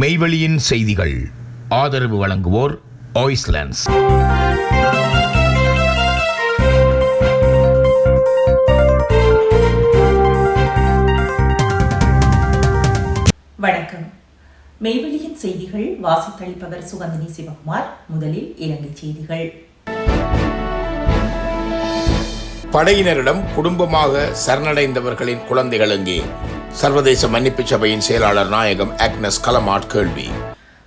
மெய்வெளியின் செய்திகள். ஆதரவு வழங்குவோர் ஆய்ஸ்லாண்ட்ஸ் வணக்கம். மெய்வெளியின் செய்திகள் வாசித்தளிப்பவர் சுகந்தினி சிவகுமார் முதலில் இலங்கை செய்திகள். படையினரிடம் குடும்பமாக சரணடைந்தவர்களின் குழந்தைகள் எங்கே? சர்வதேச மன்னிப்பு சபையின் செயலாளர் நாயகம் அக்னஸ் கலமாட் கேள்வி.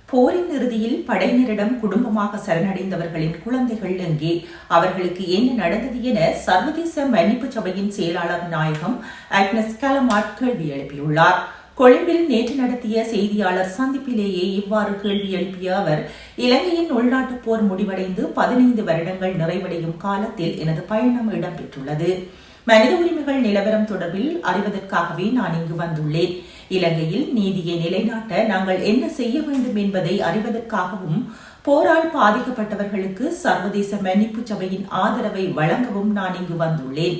போரின் இறுதியில் படையினரிடம் குடும்பமாக சரணடைந்தவர்களின் குழந்தைகள் எங்கே? அவர்களுக்கு என்ன நடந்தது என சர்வதேச மன்னிப்பு சபையின் செயலாளர் நாயகம் ஆக்னஸ் கலமாட் கேள்வி எழுப்பியுள்ளார். கொழும்பில் நேற்று நடத்திய செய்தியாளர் சந்திப்பிலேயே இவ்வாறு கேள்வி எழுப்பிய அவர் இலங்கையின் உள்நாட்டு போர் முடிவடைந்து பதினைந்து வருடங்கள் நிறைவடையும் காலத்தில் எனது பயணம் இடம்பெற்றுள்ளது. மனித உரிமைகள் நிலவரம் தொடர்பில் அறிவதற்காகவே நான் இங்கு வந்துள்ளேன். இலங்கையில் நீதியை நிலைநாட்ட நாங்கள் என்ன செய்ய வேண்டும் என்பதை அறிவதற்காகவும் போரால் பாதிக்கப்பட்டவர்களுக்கு சர்வதேச மன்னிப்பு சபையின் ஆதரவை வழங்கவும் நான் இங்கு வந்துள்ளேன்.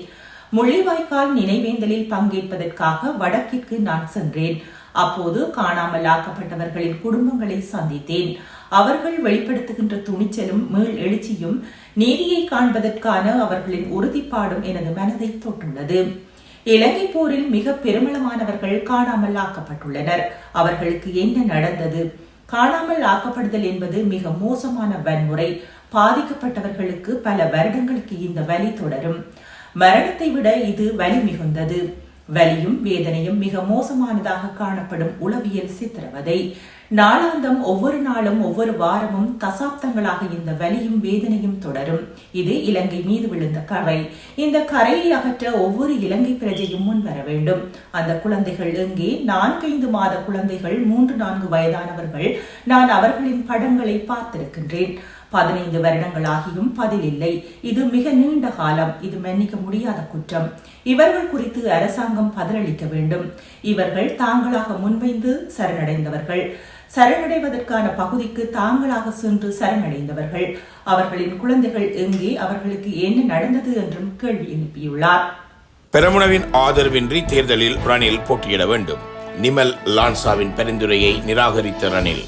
முள்ளிவாய்க்கால் நினைவேந்தலில் பங்கேற்பதற்காக வடக்கிற்கு நான் சென்றேன். அப்போது காணாமல் ஆக்கப்பட்டவர்களின் குடும்பங்களை சந்தித்தேன். அவர்கள் வெளிப்படுத்துகின்ற துணிச்சலும் மீள் எழுச்சியும் நீதியை காண்பதற்கான அவர்களின் உறுதிப்பாடும் எனது மனதை தொட்டுள்ளது. இலங்கை போரில் மிக பெருமளமானவர்கள் காணாமல் ஆக்கப்பட்டுள்ளனர். அவர்களுக்கு என்ன நடந்தது? காணாமல் ஆக்கப்படுதல் என்பது மிக மோசமான வன்முறை. பாதிக்கப்பட்டவர்களுக்கு பல வருடங்களுக்கு இந்த வலி தொடரும். மரணத்தை விட இது வலி மிகுந்தது. வலியும் வேதனையும் மிக மோசமானதாக காணப்படும் உளவியல் சித்திரவதை. நாளாந்தம் ஒவ்வொரு நாளும் ஒவ்வொரு வாரமும் தசாப்தங்களாக இந்த வலியும் வேதனையும் தொடரும். இது இலங்கை மீது விழுந்த கரை. இந்த கரையை அகற்ற ஒவ்வொரு இலங்கை பிரஜையும் முன் வர வேண்டும். அந்த குழந்தைகள் எங்கே? நான்கைந்து மாத குழந்தைகள் மூன்று நான்கு வயதானவர்கள். நான் அவர்களின் படங்களை பார்த்திருக்கின்றேன். பதினைந்து வருடங்களாகியும் பதில் இல்லை இது மிக நீண்ட காலம். இது மன்னிக்க முடியாத குற்றம். இவர்கள் குறித்து அரசாங்கம் பதிலளிக்க வேண்டும். இவர்கள் தாங்களாக முன்வைந்து சரணடைந்தவர்கள். சரணடைவதற்கான பகுதிக்கு தாங்களாக சென்று சரணடைந்தவர்கள். அவர்களின் குழந்தைகள் எங்கே அவர்களுக்கு என்ன நடந்தது என்றும் கேள்வி எழுப்பியுள்ளார். பெரமுனவின் ஆதரவின்றி தேர்தலில் ரணில் போட்டியிட வேண்டும். நிமல் லான்சாவின் பரிந்துரையை நிராகரித்த ரணில்.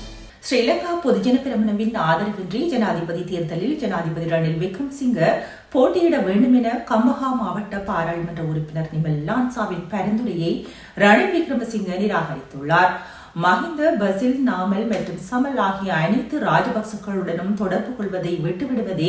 ஸ்ரீலங்கா பொதுஜன பிரமணவின் ஆதரவின்றி ஜனாதிபதி தேர்தலில் ஜனாதிபதி ரணில் விக்ரம்சிங்க போட்டியிட வேண்டும் என கம்பஹா மாவட்ட பாராளுமன்ற உறுப்பினர் நிமல் லான்சாவின் பரிந்துரையை ரணில் விக்ரமசிங்க நிராகரித்துள்ளார். மஹிந்த பசில் நாமல் மற்றும் சமல் ஆகிய அனைத்து ராஜபக்சக்களுடனும் தொடர்பு கொள்வதை விட்டுவிடுவதே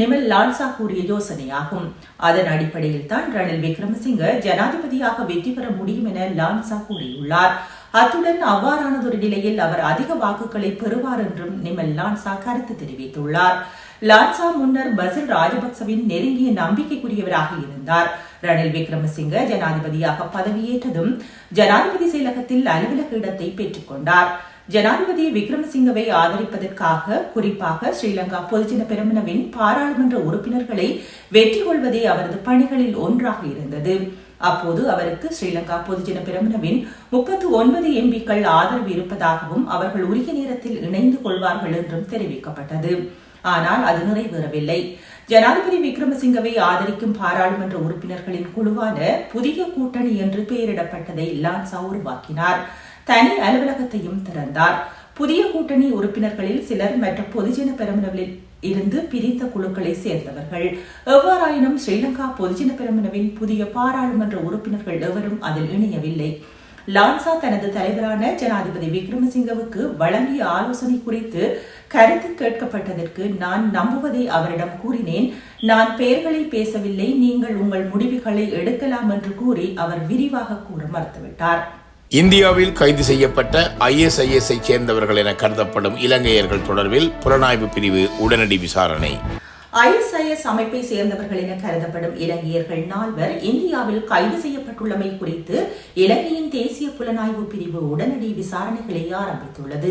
நிமல் லால்சா கூறிய யோசனையாகும். அதன் அடிப்படையில் தான் ரணில் விக்ரமசிங்க ஜனாதிபதியாக வெற்றி பெற முடியும் என லால்சா கூறியுள்ளார். அத்துடன் அவ்வாறானதொரு நிலையில் அவர் அதிக வாக்குகளை பெறுவார் என்றும் நிமல் லான்சா கருத்து தெரிவித்துள்ளார். லான்சா முன்னர் பசில் ராஜபக்சவின் நெருங்கிய நம்பிக்கைக்குரியவராக இருந்தார். ரணில் விக்ரமசிங்க ஜனாதிபதியாக பதவியேற்றதும் ஜனாதிபதி செயலகத்தில் அலுவலக இடத்தை பெற்றுக் கொண்டார். ஜனாதிபதி விக்ரமசிங்கவை ஆதரிப்பதற்காக குறிப்பாக ஸ்ரீலங்கா பொதுஜன பெருமனவின் பாராளுமன்ற உறுப்பினர்களை வெற்றி கொள்வதே அவரது பணிகளில் ஒன்றாக இருந்தது. அப்போது அவருக்கு ஸ்ரீலங்கா பொதுஜன பெருமனவின் முப்பத்து ஒன்பது எம்பிக்கள் ஆதரவு இருப்பதாகவும் அவர்கள் உரிய நேரத்தில் இணைந்து கொள்வார்கள் என்றும் தெரிவிக்கப்பட்டது. ஆனால் அது நிறைவேறவில்லை. ஜனாதிபதி விக்ரமசிங்கவை ஆதரிக்கும் பாராளுமன்ற உறுப்பினர்களின் குழுவான புதிய கூட்டணி என்று பெயரிடப்பட்டதை லான்சா உருவாக்கினார். தனி அலுவலகத்தையும் திறந்தார். புதிய கூட்டணி உறுப்பினர்களில் சிலர் மற்ற பொதுஜன பெருமளவில் இருந்து பிரித்த குழுக்களை சேர்ந்தவர்கள். எவ்வாறாயினும் ஸ்ரீலங்கா பொதுஜன பெருமனவின் புதிய பாராளுமன்ற உறுப்பினர்கள் எவரும் அதில் இணையவில்லை. லான்சா தனது தலைவரான ஜனாதிபதி விக்ரமசிங்கவுக்கு வழங்கிய ஆலோசனை குறித்து கருத்து கேட்கப்பட்டதற்கு நான் நம்புவதை அவரிடம் கூறினேன். நான் பெயர்களை பேசவில்லை நீங்கள் உங்கள் முடிவுகளை எடுக்கலாம் என்று கூறி அவர் விரிவாக கூற மறுத்துவிட்டார். இந்தியாவில் கைது செய்யப்பட்ட ஐஎஸ்ஐஎஸ்ஐ சேர்ந்தவர்கள் என கருதப்படும் இலங்கையர்கள் தொடர்பில் புலனாய்வு பிரிவு உடனடி விசாரணை. ஐஎஸ்ஐஎஸ் அமைப்பை சேர்ந்தவர்கள் என கருதப்படும் இலங்கையர்கள் நால்வர் இந்தியாவில் கைது செய்யப்பட்டுள்ளமை குறித்து இலங்கையின் தேசிய புலனாய்வு பிரிவு உடனடி விசாரணைகளை ஆரம்பித்துள்ளது.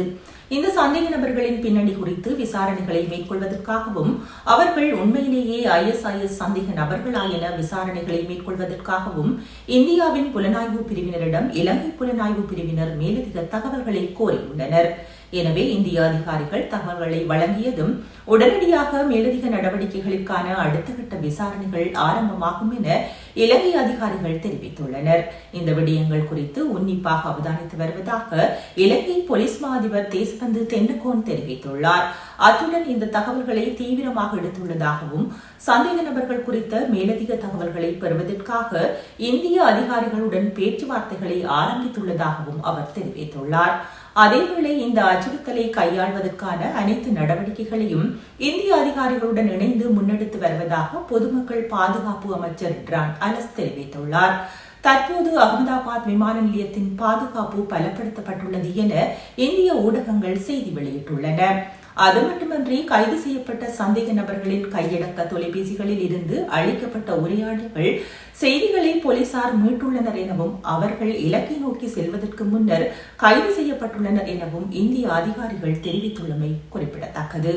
இந்த சந்தேக நபர்களின் பின்னணி குறித்து விசாரணைகளை மேற்கொள்வதற்காகவும் அவர்கள் உண்மையிலேயே ஐஎஸ்ஐஎஸ் சந்தேக நபர்களா என விசாரணைகளை மேற்கொள்வதற்காகவும் இந்தியாவின் புலனாய்வு பிரிவினரிடம் இலங்கை புலனாய்வு பிரிவினர் மேலதிக தகவல்களை கோரியுள்ளனர். எனவே இந்திய அதிகாரிகள் தகவல்களை வழங்கியதும் உடனடியாக மேலதிக நடவடிக்கைகளுக்கான அடுத்த கட்ட விசாரணைகள் ஆரம்பமாகும் என இலங்கை அதிகாரிகள் தெரிவித்துள்ளனர். இந்த விடயங்கள் குறித்து உன்னிப்பாக அவதானித்து வருவதாக இலங்கை போலீஸ் மா அதிபர் தேசபந்து தென்னகோன் தெரிவித்துள்ளார். அத்துடன் இந்த தகவல்களை தீவிரமாக எடுத்துள்ளதாகவும் சந்தேக நபர்கள் குறித்த மேலதிக தகவல்களை பெறுவதற்காக இந்திய அதிகாரிகளுடன் பேச்சுவார்த்தைகளை ஆரம்பித்துள்ளதாகவும் அவர் தெரிவித்துள்ளார். அதேவேளை இந்த அச்சுறுத்தலை கையாள்வதற்கான அனைத்து நடவடிக்கைகளையும் இந்திய அதிகாரிகளுடன் இணைந்து முன்னெடுத்து வருவதாக பொதுமக்கள் பாதுகாப்பு அமைச்சர் ட்ரான் அலஸ் தெரிவித்துள்ளார். தற்போது அகமதாபாத் விமான நிலையத்தின் பாதுகாப்பு பலப்படுத்தப்பட்டுள்ளது என இந்திய ஊடகங்கள் செய்தி வெளியிட்டுள்ளன. அது மட்டுமன்றி கைது செய்யப்பட்ட சந்தேக நபர்களின் கையடக்க தொலைபேசிகளில் இருந்து அளிக்கப்பட்ட உரையாடல்கள் செய்திகளை போலீசார் மீட்டுள்ளனர் எனவும் அவர்கள் இலக்கை நோக்கி செல்வதற்கு முன்னர் கைது செய்யப்பட்டுள்ளனர் எனவும் இந்திய அதிகாரிகள் தெரிவித்துள்ளமை குறிப்பிடத்தக்கது.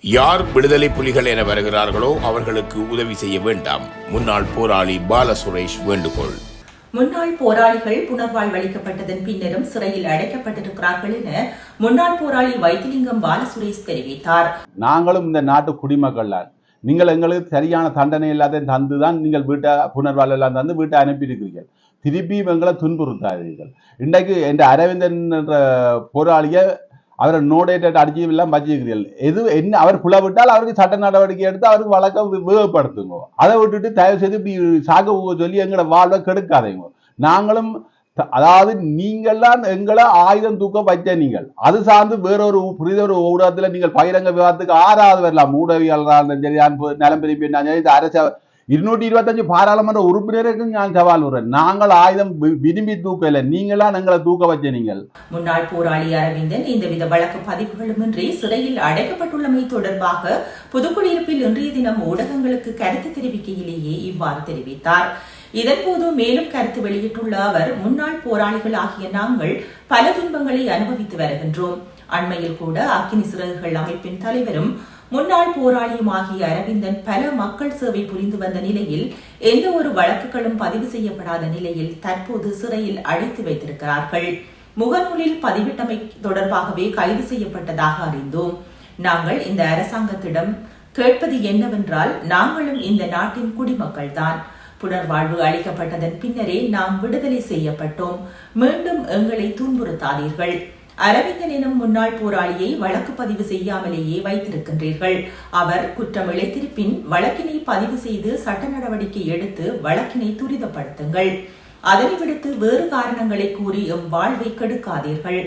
யார் விடுதலை புலிகள் என வருகிறார்களோ அவர்களுக்கு உதவி செய்ய வேண்டாம். முன்னாள் போராளி பால சுரேஷ் வேண்டுகோள். முன்னாள் போராளிகள் புனர்வாழ்வளிக்கப்பட்டதன் பின்னரும் சிறையில் அடைக்கப்பட்டிருக்கிறார்கள் என முன்னாள் போராளி வைத்திலிங்கம் பாலசுரேஷ் தெரிவித்தார். நாங்களும் இந்த நாட்டு குடிமக்கள் நீங்கள் எங்களுக்கு சரியான தண்டனை இல்லாத தந்துதான் நீங்கள் வீட்டை புனர்வாழ்வு எல்லாம் தந்து வீட்டை அனுப்பியிருக்கிறீர்கள். திருப்பியும் எங்களை துன்புறுத்தாதீர்கள். இன்றைக்கு என்ற அரவிந்தன் என்ற போராளியை அவரை நோடேட்டட் அடிச்சு எல்லாம் வச்சிருக்கிறீர்கள் எது என்ன அவர் புலவிட்டால் அவருக்கு சட்ட நடவடிக்கை எடுத்து அவருக்கு வழக்கம் வேகப்படுத்துங்க அதை விட்டுட்டு தயவு செய்து இப்படி சாக சொல்லி எங்களை வாழ்வை கெடுக்காதீங்க. நாங்களும் த- அதாவது நீங்கள்லாம் எங்களை ஆயுதம் தூக்க வைத்த நீங்கள். அது சார்ந்து வேறொரு புரித ஒரு ஊடகத்தில் நீங்கள் பகிரங்க விவாதத்துக்கு ஆறாவது வரலாம். ஊடகவியலாளராக இருந்தாலும் சரி நிலம் பொ- பிரிப்பு சரி, இந்த அரசு இருநூற்றி இருபத்தஞ்சு பாராளுமன்ற உறுப்பினருக்கும் நான் சவால் விடுறேன் நாங்கள் ஆயுதம் விரும்பி தூக்கல நீங்களா நாங்களை தூக்க வச்ச நீங்கள் முன்னாள் போராளி அரவிந்தன் எந்தவித வழக்கு பதிவுகளுமின்றி சிறையில் அடைக்கப்பட்டுள்ளமை தொடர்பாக புதுக்குடியிருப்பில் இன்றைய தினம் ஊடகங்களுக்கு கருத்து தெரிவிக்கையிலேயே இவ்வாறு தெரிவித்தார் இதன்போது மேலும் கருத்து வெளியிட்டுள்ள அவர் முன்னாள் போராளிகள் ஆகிய நாங்கள் பல துன்பங்களை அனுபவித்து வருகின்றோம் அண்மையில் கூட அக்கினி சிறகுகள் அமைப்பின் தலைவரும் முன்னாள் போராளியும் ஆகிய அரவிந்தன் பல மக்கள் சேவை புரிந்து வந்த நிலையில் எந்த ஒரு வழக்குகளும் பதிவு செய்யப்படாத நிலையில் தற்போது சிறையில் அடைத்து வைத்திருக்கிறார்கள். முகநூலில் பதிவிட்டமை தொடர்பாகவே கைது செய்யப்பட்டதாக அறிந்தோம். நாங்கள் இந்த அரசாங்கத்திடம் கேட்பது என்னவென்றால் நாங்களும் இந்த நாட்டின் குடிமக்கள்தான். புனர்வாழ்வு அளிக்கப்பட்டதன் பின்னரே நாம் விடுதலை செய்யப்பட்டோம். மீண்டும் எங்களை துன்புறுத்தாதீர்கள். அரவிந்தன் எனும் முன்னாள் போராளியை வழக்கு பதிவு செய்யாமலேயே வைத்திருக்கின்றீர்கள். அவர் குற்றம் இழைத்திருப்பின் வழக்கினை பதிவு செய்து சட்ட நடவடிக்கை எடுத்து வழக்கினை துரிதப்படுத்துங்கள். அதனை விடுத்து வேறு காரணங்களை கூறி எம் வாழ்வை கெடுக்காதீர்கள்.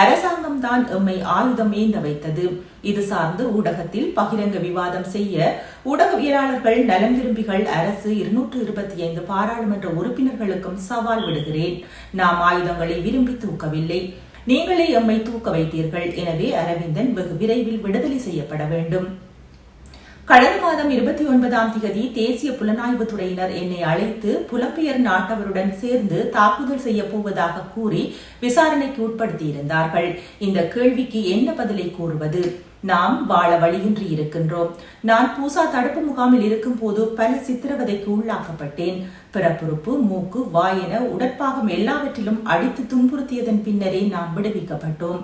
அரசாங்கம் தான் எம்மை ஆயுதம் ஏந்த வைத்தது. இது சார்ந்து ஊடகத்தில் பகிரங்க விவாதம் செய்ய ஊடகவியலாளர்கள் நலம் விரும்பிகள் அரசு இருநூற்று இருபத்தி ஐந்து பாராளுமன்ற உறுப்பினர்களுக்கும் சவால் விடுகிறேன். நாம் ஆயுதங்களை விரும்பி தூக்கவில்லை. நீங்களே எம்மை தூக்க வைத்தீர்கள். எனவே அரவிந்தன் வெகு விரைவில் விடுதலை செய்யப்பட வேண்டும். கடந்த மாதம் இருபத்தி ஒன்பதாம் தேதி தேசிய புலனாய்வு துறையினர் என்னை அழைத்து புலம்பெயர் நாட்டவருடன் சேர்ந்து தாக்குதல் செய்ய போவதாக கூறி விசாரணைக்கு உட்படுத்தியிருந்தார்கள். இந்த கேள்விக்கு என்ன பதிலை கூறுவது? நாம் வாழ வழியின்றி இருக்கின்றோம். நான் பூசா தடுப்பு முகாமில் இருக்கும் போது பல சித்திரவதைக்கு உள்ளாக்கப்பட்டேன். பிறப்புறுப்பு மூக்கு வாயென உடற்பாகம் எல்லாவற்றிலும் அடித்து துன்புறுத்தியதன் பின்னரே நாம் விடுவிக்கப்பட்டோம்.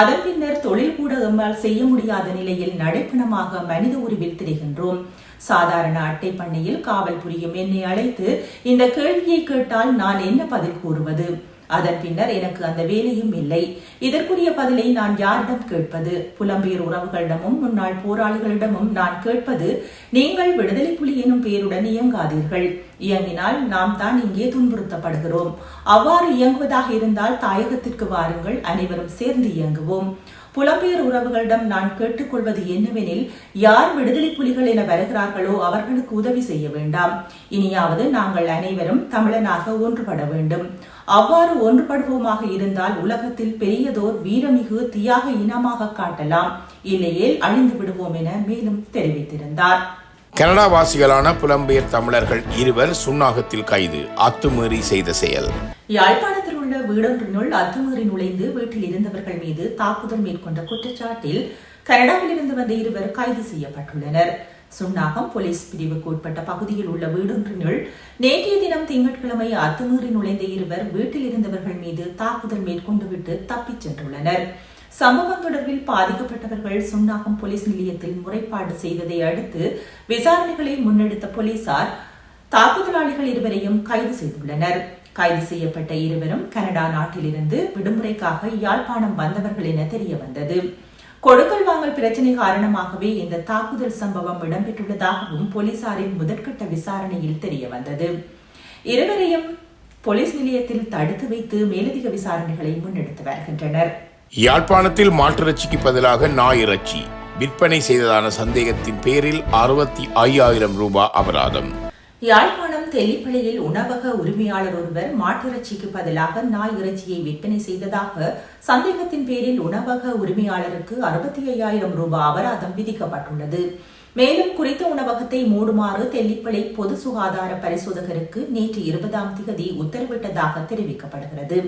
அதன் பின்னர் தொழில் கூட எம்மால் செய்ய முடியாத நிலையில் நடைப்பணமாக மனித உருவில் திரிகின்றோம். சாதாரண அட்டை பண்ணையில் காவல் புரியும் என்னை அழைத்து இந்த கேள்வியை கேட்டால் நான் என்ன பதில் கூறுவது? அதன் பின்னர் எனக்கு அந்த வேலையும் இல்லை. இதற்குரிய பதிலை நான் யாரிடம் கேட்பது? புலம்பெயர் உறவுகளிடமும் முன்னாள் போராளிகளிடமும் நான் கேட்பது நீங்கள் விடுதலை புலி எனும் பெயருடன் இயங்காதீர்கள். இயங்கினால் நாம் தான் இங்கே துன்புறுத்தப்படுகிறோம். அவ்வாறு இயங்குவதாக இருந்தால் தாயகத்திற்கு வாருங்கள். அனைவரும் சேர்ந்து இயங்குவோம். புலம்பெயர் உறவுகளிடம் நான் கேட்டுக்கொள்வது என்னவெனில் யார் விடுதலை புலிகள் என வருகிறார்களோ அவர்களுக்கு உதவி செய்ய வேண்டாம். இனியாவது நாங்கள் அனைவரும் தமிழனாக ஒன்றுபட வேண்டும். அவ்வாறு ஒன்றுபடுவோமாக இருந்தால் உலகத்தில் பெரியதோர் வீரமிகு தியாக இனமாக காட்டலாம். இல்லையேல் அழிந்து விடுவோம் என மேலும் தெரிவித்திருந்தார். கனடா வாசிகளான புலம்பெயர் தமிழர்கள் இருவர் சுன்னாகத்தில் கைது அத்துமீறி செய்த செயல். யாழ்ப்பாணத்தில் உள்ள வீடொன்றினுள் அத்துமீறி நுழைந்து வீட்டில் இருந்தவர்கள் மீது தாக்குதல் மேற்கொண்ட குற்றச்சாட்டில் கனடாவிலிருந்து வந்த இருவர் கைது செய்யப்பட்டுள்ளனர். சுன்னாகம் போலீஸ் பிரிவுக்கு உட்பட்ட பகுதியில் உள்ள வீடொன்றினுள் நேற்றைய தினம் திங்கட்கிழமை அத்துமீறி நுழைந்த இருவர் வீட்டில் இருந்தவர்கள் மீது தாக்குதல் மேற்கொண்டுவிட்டு தப்பிச் சென்றுள்ளனர். சம்பவம் தொடர்பில் பாதிக்கப்பட்டவர்கள் சுன்னாகம் போலீஸ் நிலையத்தில் முறைப்பாடு செய்ததை அடுத்து விசாரணைகளை முன்னெடுத்த போலீசார் தாக்குதலாளிகள் இருவரையும் கைது செய்துள்ளனர். கைது செய்யப்பட்ட இருவரும் கனடா நாட்டிலிருந்து விடுமுறைக்காக யாழ்ப்பாணம் வந்தவர்கள் என தெரிய வந்தது கொடுக்கல் வாங்கல் பிரச்சினை காரணமாகவே இந்த தாக்குதல் சம்பவம் இடம்பெற்றுள்ளதாகவும் போலீசாரின் முதற்கட்ட விசாரணையில் தெரிய வந்தது இருவரையும் போலீஸ் நிலையத்தில் தடுத்து வைத்து மேலதிக விசாரணைகளை முன்னெடுத்து வருகின்றனர். யாழ்ப்பாணத்தில் மாட்டிறைச்சிக்கு பதிலாக நாய் இறைச்சி விற்பனை செய்ததான சந்தேகத்தின் பேரில் அறுபத்தி ஐயாயிரம் ரூபாய் அபராதம். யாழ்ப்பாணம் தெல்லிப்பள்ளியில் உணவக உரிமையாளர் ஒருவர் மாட்டிறைச்சிக்கு பதிலாக நாய் இறைச்சியை விற்பனை செய்ததாக சந்தேகத்தின் பேரில் உணவக உரிமையாளருக்கு அறுபத்தி ஐயாயிரம் ரூபாய் அபராதம் விதிக்கப்பட்டுள்ளது. மேலும் குறித்த உணவகத்தை மூடுமாறு தெல்லிப்பளை பொது சுகாதார பரிசோதகருக்கு நேற்று இருபதாம் திகதி உத்தரவிட்டதாக தெரிவிக்கப்படுகிறது.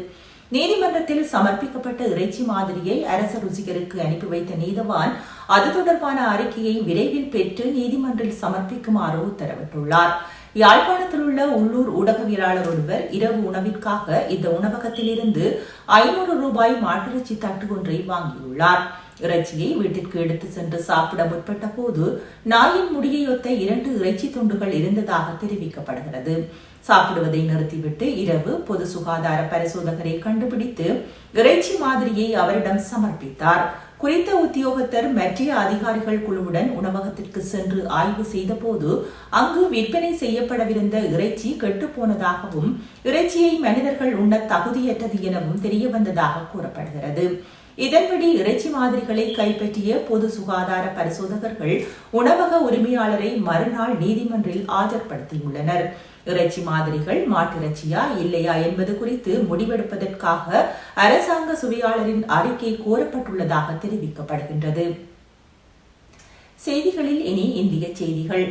நீதிமன்றத்தில் சமர்ப்பிக்கப்பட்ட இறைச்சி மாதிரியை அரச ருசிகருக்கு அனுப்பி வைத்த நீதவான் அது தொடர்பான அறிக்கையை விரைவில் பெற்று நீதிமன்றில் சமர்ப்பிக்குமாறு உத்தரவிட்டுள்ளார். யாழ்ப்பாணத்தில் உள்ள உள்ளூர் ஊடகவியலாளர் ஒருவர் இரவு உணவிற்காக இந்த உணவகத்திலிருந்து ஐநூறு ரூபாய் மாட்டிறைச்சி தட்டு ஒன்றை வாங்கியுள்ளார். இறைச்சியை வீட்டிற்கு எடுத்து சென்று சாப்பிட முற்பட்ட போது நாயின் முடியையொத்த இரண்டு இறைச்சி துண்டுகள் இருந்ததாக தெரிவிக்கப்படுகிறது. சாப்பிடுவதை நிறுத்திவிட்டு இரவு பொது சுகாதார பரிசோதகரை கண்டுபிடித்து இறைச்சி மாதிரியை அவரிடம் சமர்ப்பித்தார். குறித்த உத்தியோகத்தர் மற்றைய அதிகாரிகள் குழுவுடன் உணவகத்திற்கு சென்று ஆய்வு செய்தபோது அங்கு விற்பனை செய்யப்படவிருந்த இறைச்சி கெட்டுப்போனதாகவும் இறைச்சியை மனிதர்கள் உண்ண தகுதியற்றது எனவும் தெரியவந்ததாக கூறப்படுகிறது. இதன்படி இறைச்சி மாதிரிகளை கைப்பற்றிய பொது சுகாதார பரிசோதகர்கள் உணவக உரிமையாளரை மறுநாள் நீதிமன்றில் ஆஜர்படுத்தியுள்ளனர். இறைச்சி மாதிரிகள் மாட்டிறைச்சியா இல்லையா என்பது குறித்து முடிவெடுப்பதற்காக அரசாங்க சுவையாளரின் அறிக்கை கோரப்பட்டுள்ளதாக தெரிவிக்கப்படுகின்றது. செய்திகளில் இனி இந்திய செய்திகள்.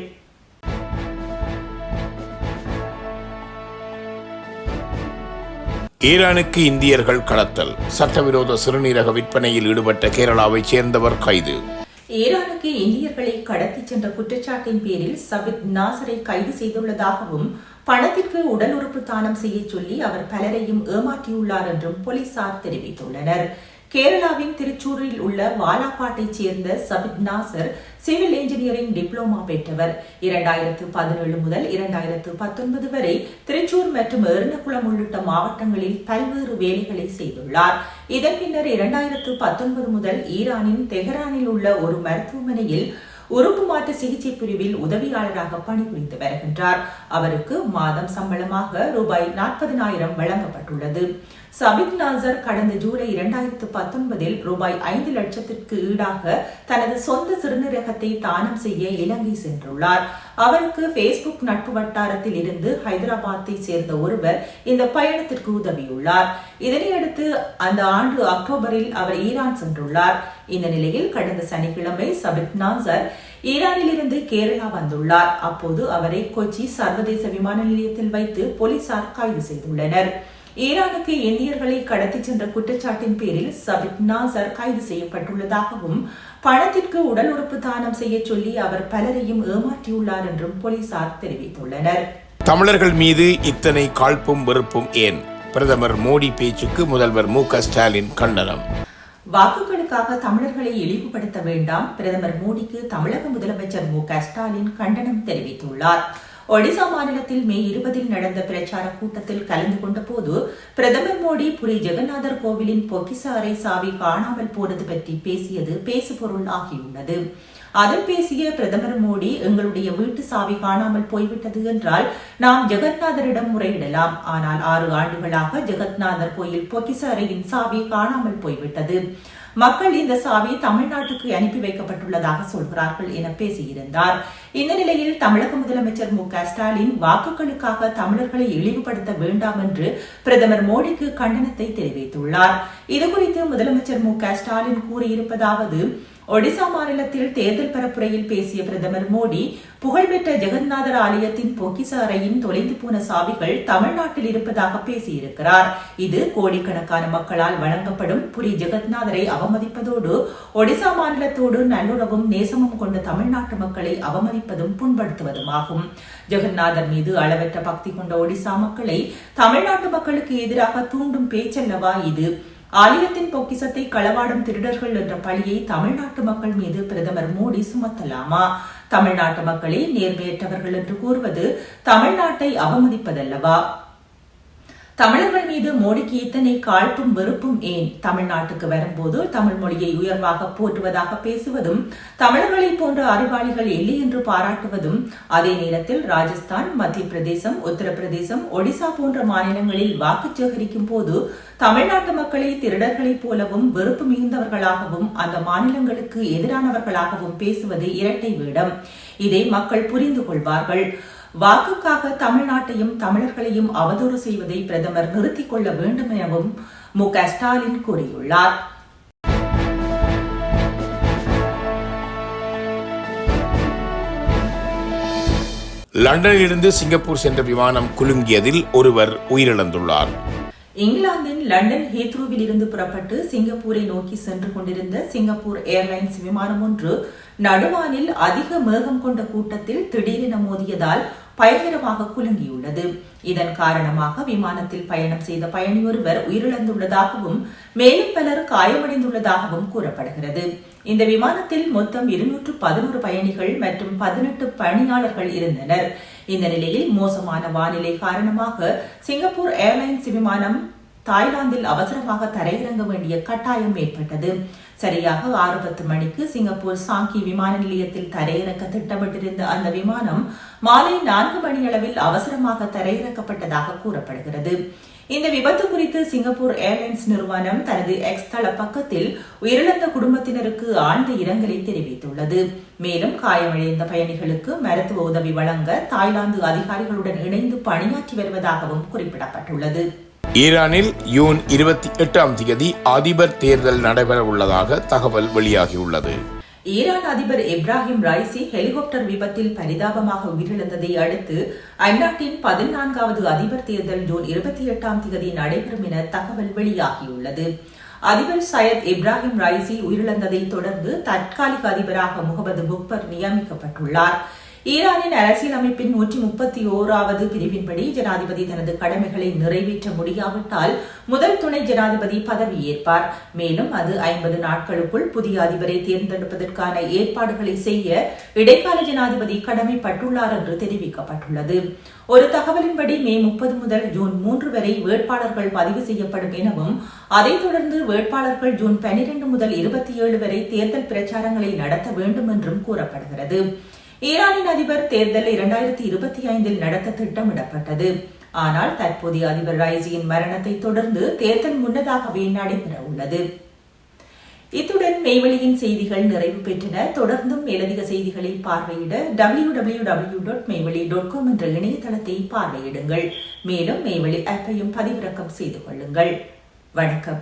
ஈரானுக்கு இந்தியர்கள் கடத்தல். சட்டவிரோத சிறுநீரக விற்பனையில் ஈடுபட்ட கேரளாவைச் சேர்ந்தவர் கைது. ஈரானுக்கு இந்தியர்களை கடத்தி சென்ற குற்றச்சாட்டின் பேரில் சபித் நாசரை கைது செய்துள்ளதாகவும் பணத்திற்கு உடல் உறுப்பு தானம் செய்ய சொல்லி அவர் பலரையும் ஏமாற்றியுள்ளார் என்றும் போலீசார் தெரிவித்துள்ளனர். கேரளாவின் திருச்சூரில் உள்ள வாலாப்பாட்டைச் சேர்ந்த Sabith Nasar civil engineering diploma பெற்றவர். இரண்டாயிரத்து பதினேழு முதல் இரண்டாயிரத்து பத்தொன்பது வரை திருச்சூர் மற்றும் எர்ணகுளம் உள்ளிட்ட மாவட்டங்களில் பல்வேறு வேலைகளை செய்துள்ளார். இதன் பின்னர் இரண்டாயிரத்து பத்தொன்பது முதல் ஈரானின் தெஹரானில் உள்ள ஒரு மருத்துவமனையில் உறுப்பு மாற்று சிகிச்சை பிரிவில் உதவியாளராக பணிபுரிந்து வருகின்றார். அவருக்கு மாதம் சம்பளமாக ரூபாய் நாற்பதினாயிரம் வழங்கப்பட்டுள்ளது. சபிக் நாசர் கடந்த ஜூலை இரண்டாயிரத்து பத்தொன்பதில் ரூபாய் ஐந்து லட்சத்திற்கு ஈடாக தனது சொந்த சிறுநீரகத்தை தானம் செய்ய இலங்கை சென்றுள்ளார். அவருக்கு பேஸ்புக் நட்பு வட்டாரத்தில் இருந்து ஹைதராபாத்தை சேர்ந்த ஒருவர் இந்த பயணத்திற்கு உதவியுள்ளார். இதனையடுத்து அந்த ஆண்டு அக்டோபரில் அவர் ஈரான் சென்றுள்ளார். இந்த நிலையில் கடந்த சனிக்கிழமை சபித் நாசர் ஈரானில் இருந்து கேரளா வந்துள்ளார். அப்போது அவரை கொச்சி சர்வதேச விமான நிலையத்தில் வைத்து போலீசார் கைது செய்துள்ளனர். ஈரானுக்கு இந்தியர்களை கடத்திச் சென்ற குற்றச்சாட்டின் பேரில் சபித் நாசர் கைது செய்யப்பட்டுள்ளதாகவும் பணத்திற்கு உடல் உறுப்பு தானம் செய்ய சொல்லி அவர் பலரையும் ஏமாற்றியுள்ளார் என்றும் போலீசார் தெரிவித்துள்ளனர். தமிழர்கள் மீது இத்தனை காழ்ப்பும் வெறுப்பும் ஏன்? பிரதமர் மோடி பேச்சுக்கு முதல்வர் மு ஸ்டாலின் கண்டனம். வாக்குகளுக்காக தமிழர்களை இழிவுபடுத்த வேண்டாம் பிரதமர் மோடிக்கு தமிழக முதலமைச்சர் மு ஸ்டாலின் கண்டனம் தெரிவித்துள்ளார். ஒடிசா மாநிலத்தில் மே இருபதில் நடந்த பிரச்சார கூட்டத்தில் கலந்து கொண்ட போது பிரதமர் மோடி புரி ஜெகநாதர் கோவிலின் பொக்கிச அறை சாவி காணாமல் போனது பற்றி பேசியது பேசுபொருள் ஆகியுள்ளது. அதில் பேசிய பிரதமர் மோடி எங்களுடைய வீட்டு சாவி காணாமல் போய்விட்டது என்றால் நாம் ஜெகநாதரிடம் முறையிடலாம். ஆனால் ஆறு ஆண்டுகளாக ஜெகநாதர் கோயில் பொக்கிச அறையின் சாவி காணாமல் போய்விட்டது. மக்கள் இந்த சாவி தமிழ்நாட்டுக்கு அனுப்பி வைக்கப்பட்டுள்ளதாக சொல்கிறார்கள் என பேசியிருந்தார். இந்த நிலையில் தமிழக முதலமைச்சர் மு க ஸ்டாலின் வாக்குகளுக்காக தமிழர்களை இழிவுபடுத்த வேண்டாம் என்று பிரதமர் மோடிக்கு கண்டனத்தை தெரிவித்துள்ளார். இதுகுறித்து முதலமைச்சர் மு க ஸ்டாலின் கூறியிருப்பதாவது ஒடிசா மாநிலத்தில் தேர்தல் பரப்புரையில் பேசிய பிரதமர் மோடி புகழ்பெற்ற ஜெகந்நாதர் ஆலயத்தின் பொக்கிச அறையின் தொலைந்து போன சாவிகள் தமிழ்நாட்டில் இருப்பதாக பேசியிருக்கிறார். இது கோடிக்கணக்கான மக்களால் வழங்கப்படும் புரி ஜெகந்நாதரை அவமதிப்பதோடு ஒடிசா மாநிலத்தோடு நல்லுறவும் நேசமும் கொண்ட தமிழ்நாட்டு மக்களை அவமதிப்பதும் புண்படுத்துவதுமாகும். ஜெகநாதர் மீது அளவற்ற பக்தி கொண்ட ஒடிசா மக்களை தமிழ்நாட்டு மக்களுக்கு எதிராக தூண்டும் பேச்சல்லவா இது? ஆலயத்தின் பொக்கிசத்தை களவாடும் திருடர்கள் என்ற பழியை தமிழ்நாட்டு மக்கள் மீது பிரதமர் மோடி சுமத்தலாமா? தமிழ்நாட்டு மக்களை நேர்மையற்றவர்கள் என்று கூறுவது தமிழ்நாட்டை அவமதிப்பதல்லவா? தமிழர்கள் மீது மோடிக்கு இத்தனை காழ்ப்பும் வெறுப்பும் ஏன்? தமிழ்நாட்டுக்கு வரும்போது தமிழ் மொழியை உயர்வாக போற்றுவதாக பேசுவதும் தமிழர்களை போன்ற அறிவாளிகள் இல்லை என்று பாராட்டுவதும் அதே நேரத்தில் ராஜஸ்தான் மத்திய பிரதேசம் உத்தரப்பிரதேசம் ஒடிசா போன்ற மாநிலங்களில் வாக்கு சேகரிக்கும் போது தமிழ்நாட்டு மக்களை திருடர்களைப் போலவும் வெறுப்பு மிகுந்தவர்களாகவும் அந்த மாநிலங்களுக்கு எதிரானவர்களாகவும் பேசுவது இரட்டை வேடம். இதை மக்கள் புரிந்து கொள்வார்கள். வாக்குக்காக தமிழ்நாட்டையும் தமிழர்களையும் அவதூறு செய்வதை பிரதமர் நிறுத்திக் கொள்ள வேண்டும் எனவும் மு க ஸ்டாலின் கூறியுள்ளார். லண்டனிலிருந்து சிங்கப்பூர் சென்ற விமானம் குலுங்கியதில் ஒருவர் உயிரிழந்துள்ளார். இங்கிலாந்தின் லண்டன் ஹீத்ரூவில் இருந்து புறப்பட்டு சிங்கப்பூரை நோக்கி சென்று கொண்டிருந்த சிங்கப்பூர் ஏர்லைன்ஸ் விமானம் ஒன்று நடுவானில் அதிக மேகம் கொண்ட கூட்டத்தில் திடீரென மோதியதால் பயங்கரமாக குலுங்கியுள்ளது. இதன் காரணமாக விமானத்தில் பயணம் செய்த பயணி ஒருவர் உயிரிழந்துள்ளதாகவும் மேலும் பலர் காயமடைந்துள்ளதாகவும் கூறப்படுகிறது. இந்த விமானத்தில் மொத்தம் இருநூற்று பதினோரு பயணிகள் மற்றும் பதினெட்டு பணியாளர்கள் இருந்தனர். இந்த நிலையில் மோசமான வானிலை காரணமாக சிங்கப்பூர் ஏர்லைன்ஸ் விமானம் தாய்லாந்தில் அவசரமாக தரையிறங்க வேண்டிய கட்டாயம் ஏற்பட்டது. சரியாக ஆறு பத்து மணிக்கு சிங்கப்பூர் சாங்கி விமான நிலையத்தில் தரையிறக்க திட்டமிட்டிருந்த அந்த விமானம் மாலை நான்கு மணியளவில் அவசரமாக தரையிறக்கப்பட்டதாக கூறப்படுகிறது. இந்த விபத்து குறித்து சிங்கப்பூர் ஏர்லைன்ஸ் நிறுவனம் தனது எக்ஸ் தள பக்கத்தில் உயிரிழந்த குடும்பத்தினருக்கு ஆழ்ந்த இரங்கலை தெரிவித்துள்ளது. மேலும் காயமடைந்த பயணிகளுக்கு மருத்துவ உதவி வழங்க தாய்லாந்து அதிகாரிகளுடன் இணைந்து பணியாற்றி வருவதாகவும் குறிப்பிடப்பட்டுள்ளது. ஈரானில் யூன் இருபத்தி எட்டாம் தேதி அதிபர் தேர்தல் நடைபெற உள்ளதாக தகவல் வெளியாகியுள்ளது. ஈரான் அதிபர் இப்ராஹிம் ரைசி ஹெலிகாப்டர் விபத்தில் பரிதாபமாக உயிரிழந்ததை அடுத்து அந்நாட்டின் பதினான்காவது அதிபர் தேர்தல் ஜூன் இருபத்தி எட்டாம் தேதி நடைபெறும் என தகவல் வெளியாகியுள்ளது. அதிபர் சையத் இப்ராஹிம் ரைசி உயிரிழந்ததை தொடர்ந்து தற்காலிக அதிபராக முகமது புக்பர் நியமிக்கப்பட்டுள்ளார். ஈரானின் அரசியல் அமைப்பின் நூற்றி முப்பத்தி ஓராவது பிரிவின்படி ஜனாதிபதி தனது கடமைகளை நிறைவேற்ற முடியாவிட்டால் முதல் துணை ஜனாதிபதி பதவியேற்பார் மேலும் அது ஐம்பது நாட்களுக்குள் புதிய அதிபரை தேர்ந்தெடுப்பதற்கான ஏற்பாடுகளை செய்ய இடைக்கால ஜனாதிபதி கடமைப்பட்டுள்ளார் என்று தெரிவிக்கப்பட்டுள்ளது. ஒரு தகவலின்படி மே முப்பது முதல் ஜூன் மூன்று வரை வேட்பாளர்கள் பதிவு செய்யப்படும் எனவும் அதைத் தொடர்ந்து வேட்பாளர்கள் ஜூன் பனிரெண்டு முதல் இருபத்தி ஏழு வரை தேர்தல் பிரச்சாரங்களை நடத்த வேண்டும் என்றும் கூறப்படுகிறது. ஈரானின் அதிபர் தேர்தல் இரண்டாயிரத்தி இருபத்தி ஐந்தில் நடத்த திட்டமிடப்பட்டது. ஆனால் தற்போதைய அதிபர் ரைசியின் மரணத்தை தொடர்ந்து தேர்தல் முன்னதாகவே நடைபெற உள்ளது இத்துடன் மெய்வெளியின் செய்திகள் நிறைவு பெற்றன. தொடர்ந்தும் மேலதிக செய்திகளை பார்வையிட W W W dot Meiveli dot com என்ற இணையதளத்தை பார்வையிடுங்கள். மேலும் மெய்வெளி ஆப்பையும் பதிவிறக்கம் செய்து கொள்ளுங்கள். வணக்கம்.